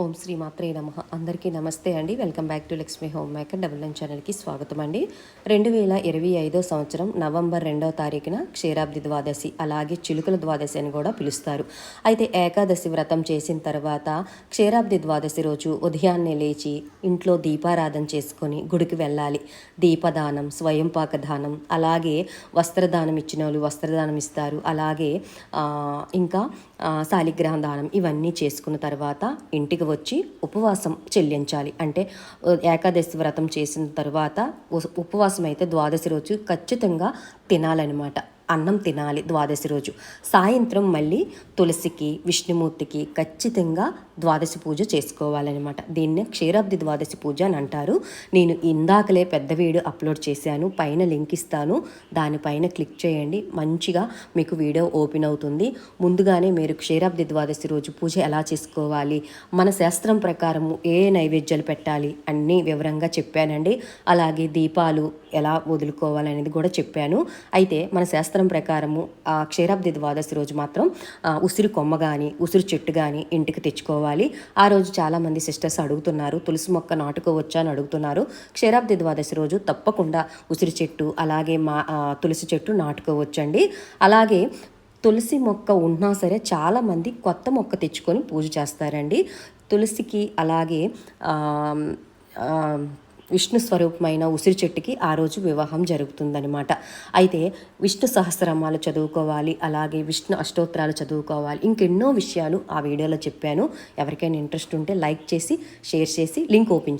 ఓం శ్రీ మాత్రే నమ. అందరికీ నమస్తే అండి. Welcome back to Lakshmi homemaker. Double nine ఛానల్కి స్వాగతం అండి. రెండు వేల ఇరవై ఐదో సంవత్సరం నవంబర్ రెండవ తారీఖున క్షీరాబ్ది ద్వాదశి అలాగే చిలుకల ద్వాదశి అని కూడా పిలుస్తారు. అయితే ఏకాదశి వ్రతం చేసిన తర్వాత క్షీరాబ్ది ద్వాదశి రోజు ఉదయాన్నే లేచి ఇంట్లో దీపారాధన చేసుకొని గుడికి వెళ్ళాలి. దీపదానం స్వయంపాక దానం అలాగే వస్త్రదానం ఇచ్చిన వాళ్ళు వస్త్రదానం ఇస్తారు. అలాగే ఇంకా శాలిగ్రహం దానం ఇవన్నీ చేసుకున్న తర్వాత ఇంటికి వచ్చి ఉపవాసం చెల్లించాలి. అంటే ఏకాదశి వ్రతం చేసిన తర్వాత ఉపవాసం అయితే ద్వాదశి రోజు ఖచ్చితంగా తినాలన్నమాట. అన్నం తినాలి ద్వాదశి రోజు. సాయంత్రం మళ్ళీ తులసికి విష్ణుమూర్తికి ఖచ్చితంగా ద్వాదశి పూజ చేసుకోవాలన్నమాట. దీన్నే క్షీరాబ్ది ద్వాదశి పూజ అని అంటారు. నేను ఇందాకలే పెద్ద వీడియో అప్లోడ్ చేశాను. పైన లింక్ ఇస్తాను. దానిపైన క్లిక్ చేయండి. మంచిగా మీకు వీడియో ఓపెన్ అవుతుంది. ముందుగానే మీరు క్షీరాబ్ది ద్వాదశి రోజు పూజ ఎలా చేసుకోవాలి? మన శాస్త్రం ప్రకారము ఏ నైవేద్యాలు పెట్టాలి? అన్నీ వివరంగా చెప్పానండి. అలాగే దీపాలు ఎలా వదులుకోవాలనేది కూడా చెప్పాను. అయితే మన శాస్త్రం ప్రకారము ఆ క్షీరాబ్ది ద్వాదశి రోజు మాత్రం ఉసిరి కొమ్మ కానీ ఉసిరి చెట్టు కానీ ఇంటికి తెచ్చుకోవాలి. ఆ రోజు చాలామంది సిస్టర్స్ అడుగుతున్నారు తులసి మొక్క నాటుకోవచ్చా? అని అడుగుతున్నారు. క్షీరాబ్ది ద్వాదశి రోజు తప్పకుండా ఉసిరి చెట్టు అలాగే మా తులసి చెట్టు నాటుకోవచ్చండి. అలాగే తులసి మొక్క ఉన్నా సరే చాలామంది కొత్త మొక్క తెచ్చుకొని పూజ చేస్తారండి. తులసికి అలాగే విష్ణు స్వరూపమైన ఉసిరి చెట్టుకి ఆ రోజు వివాహం జరుగుతుందనమాట అయితే విష్ణు సహస్రనామాలు చదువుకోవాలి అలాగే విష్ణు అష్టోత్తరాలు చదువుకోవాలి ఇంకెన్నో విషయాలు ఆ వీడియోలో చెప్పాను. ఎవరికైనా ఇంట్రెస్ట్ ఉంటే లైక్ చేసి షేర్ చేసి లింక్ ఓపెన్